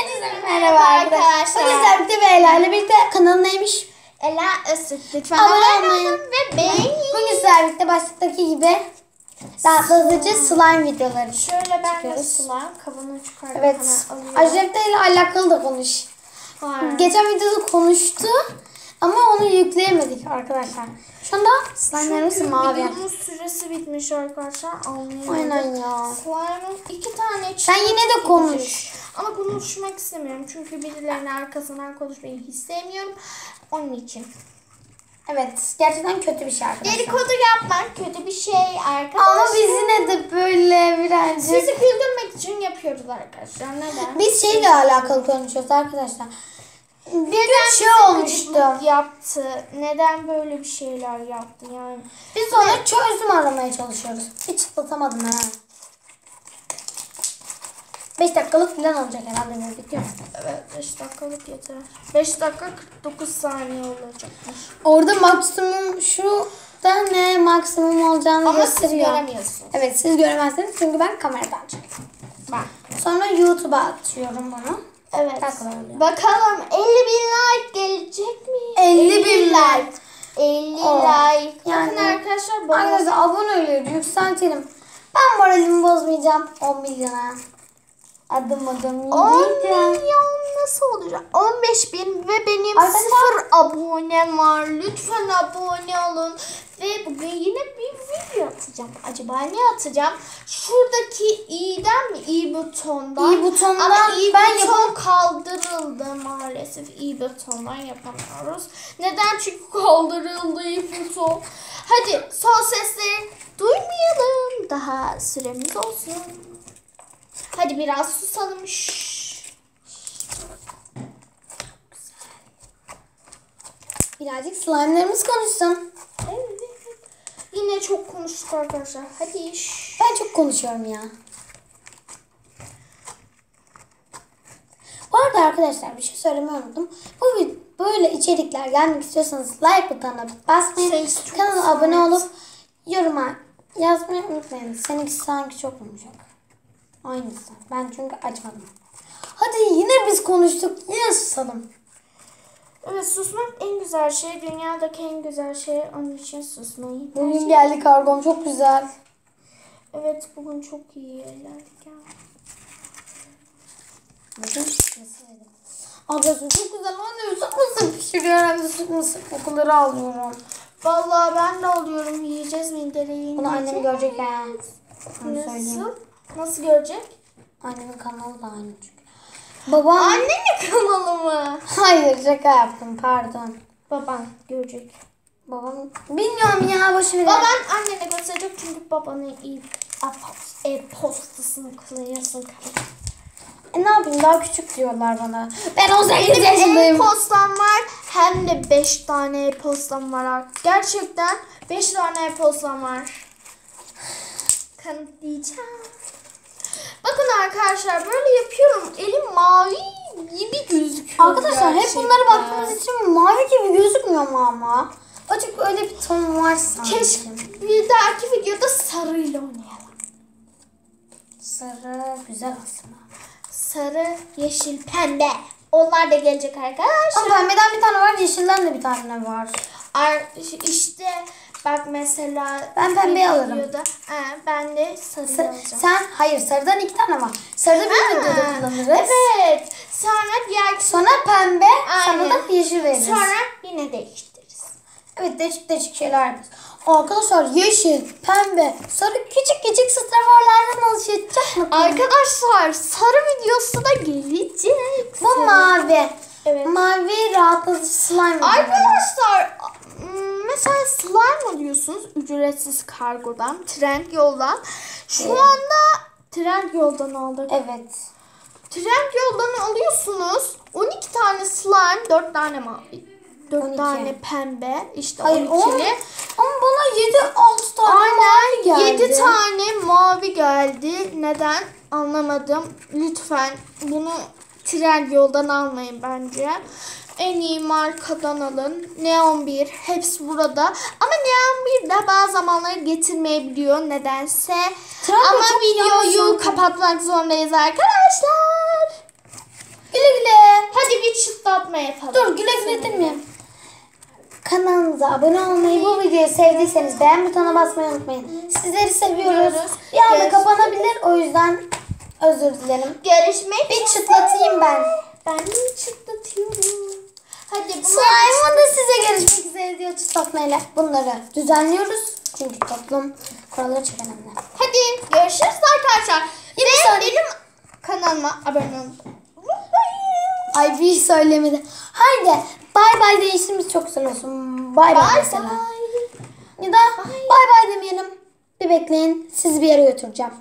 Hepinize merhaba arkadaşlar. Bugün birlikte ve Ela ile birlikte kanalın neymiş? Ela Öztürk lütfen Abone olmayı. ve beğenin. Bugün birlikte başlıktaki gibi rahatlatıcı slime videoları. Şöyle ben de Çıkıyoruz. sulan kabuğunu çıkarıp Evet. Ajepte ile alakalı da konuş. Var. Geçen videoda konuştu ama onu yükleyemedik arkadaşlar. Şu anda slime'larımız Çünkü mavi. videonun süresi bitmiş arkadaşlar. Anlayamadım. Aynen ya. Slime'ın iki tane Sen yine de çıktı. konuş. Ama konuşmak istemiyorum. Çünkü birilerinin arkasından konuşmayı istemiyorum. Onun için. Evet gerçekten kötü bir şey arkadaşlar. Dedikodu yapmak kötü bir şey arkadaşlar. Ama biz yine de böyle birazcık... Sizi güldürmek için yapıyoruz arkadaşlar. Neden? Biz şeyle alakalı konuşuyoruz arkadaşlar. Bir Neden şey bize olmuştu. yaptı? Neden böyle bir şeyler yaptı yani? Biz ona çözüm aramaya çalışıyoruz. Hiç çıtlatamadım ha. 5 dakikalık falan olacak herhalde bu video. Evet 5 dakikalık yeter. 5 dakika 49 saniye olacakmış. Orada maksimum şu da ne maksimum olacağını Ama siz gösteriyor. göremiyorsunuz. Evet siz göremezsiniz çünkü ben kameradan çekiyorum. Ben. Sonra YouTube'a atıyorum bunu. Evet. Oluyor. Bakalım 50 bin like gelecek mi? 50 bin like. 50 Oh. like. Yani- Bakın arkadaşlar bana Arkadaşlar aboneleri yükseltelim. Ben moralimi bozmayacağım 10 milyona. Adım adım 10 yiyeceğim. milyon nasıl olacak? 15 bin ve benim Arkadaşlar- sıfır abonem var. Lütfen abone olun. Ve bugün yine bir video atacağım. Acaba ne atacağım? Şuradaki i'den mi? i butondan. İ butonundan Ama i ben buton kaldırıldı maalesef. i butondan yapamıyoruz. Neden? Çünkü kaldırıldı i buton. Hadi son sesleri duymayalım. Daha süremiz olsun. Hadi biraz susalım. Şşş. Birazcık slime'larımız konuşsun. Evet. Yine çok konuştuk arkadaşlar. Hadi. şşş. Ben çok konuşuyorum ya. Bu arada arkadaşlar bir şey söylemeyi unuttum. Bu böyle içerikler gelmek istiyorsanız like butonuna basmayı, çok kanala abone olup yoruma yazmayı unutmayın. Seninki sanki çok yumuşak. Aynısı. Ben çünkü açmadım. Hadi yine biz konuştuk. Yine susalım. Evet susmak en güzel şey. Dünyadaki en güzel şey. Onun için susmayı. Bugün geldi kargom çok güzel. Evet bugün çok iyi. Bakın nasıl Arkadaşlar çok güzel. Anne süt mısır pişiriyor. Hem de süt mısır kokuları alıyorum. Vallahi ben de alıyorum. Yiyeceğiz mindereyi. Bunu annem görecek ha. Nasıl? söyleyeyim. Nasıl görecek? Annemin kanalı da aynı çünkü. Babam... Annenin kanalı mı? Hayır şaka yaptım pardon. Baban görecek. Babam... Bilmiyorum ya boş ver. Baban annene gösterecek çünkü babanın iyi e-postasını kullanıyorsun. E, ne yapayım daha küçük diyorlar bana. Ben 18 Benim yaşındayım. e-postam var hem de 5 tane e-postam var. Gerçekten 5 tane e-postam var. Kanıtlayacağım. Bakın arkadaşlar böyle yapıyorum. Elim mavi gibi gözüküyor. Arkadaşlar hep gerçekten. bunlara baktığımız için mavi gibi gözükmüyor mu ama? Açık öyle bir ton var sanki. Keşke bir dahaki videoda sarıyla oynayalım. Sarı güzel aslında. Sarı, yeşil, pembe. Onlar da gelecek arkadaşlar. Ama pembeden bir tane var, yeşilden de bir tane var. Ar- işte bak mesela Ben pembeyi bir alırım. videoda, ben de sarıyı Sa- alacağım. sen hayır sarıdan iki tane var. Sarıda bir Ha, videoda kullanırız. Evet. Sonra diğer Sonra pembe, sonra Aynen. da yeşil veririz. sonra yine değiştiririz. Evet değişik değişik şeyler yapıyoruz. Arkadaşlar yeşil, pembe, sarı küçük küçük straforlardan mı? Arkadaşlar sarı videosu da gelecek. Bu mavi. Evet. Mavi rahatlatıcı slime. videoları. Arkadaşlar mesela slime alıyorsunuz ücretsiz kargodan, trend yoldan. Şu Evet. anda trend yoldan aldık. Evet. Trend yoldan alıyorsunuz. 12 tane slime, 4 tane mavi. 4 12. tane pembe. işte Hayır 12'li. on, ama bana 7 6 tane mavi Aynen geldi. 7 tane mavi geldi. Neden? Anlamadım. Lütfen bunu trend yoldan almayın bence. En iyi markadan alın. Neon 1 hepsi burada. Ama Neon 1 de bazı zamanları getirmeyebiliyor nedense. Trendyol Ama videoyu yanlış kapatmak zorundayız arkadaşlar. çıtlatma yapalım. Dur güle güle demeyelim. Kanalımıza abone olmayı, bu videoyu sevdiyseniz beğen butonuna basmayı unutmayın. Sizleri seviyoruz. Bir anda kapanabilir o yüzden özür dilerim. Görüşmek Bir çıtlatayım ben. Ben çıtlatıyorum. Hadi bunlar da size görüşmek üzere diyor çıtlatmayla. Bunları düzenliyoruz. Çünkü toplum kuralları çok önemli. Hadi görüşürüz arkadaşlar. Yine Ve söyle- benim kanalıma abone olun. Ay bir söylemedi. Haydi bay bay değiştirmiş çok güzel olsun. Bay bay mesela. bye. Ya da bay bay demeyelim. Bir bekleyin. Sizi bir yere götüreceğim.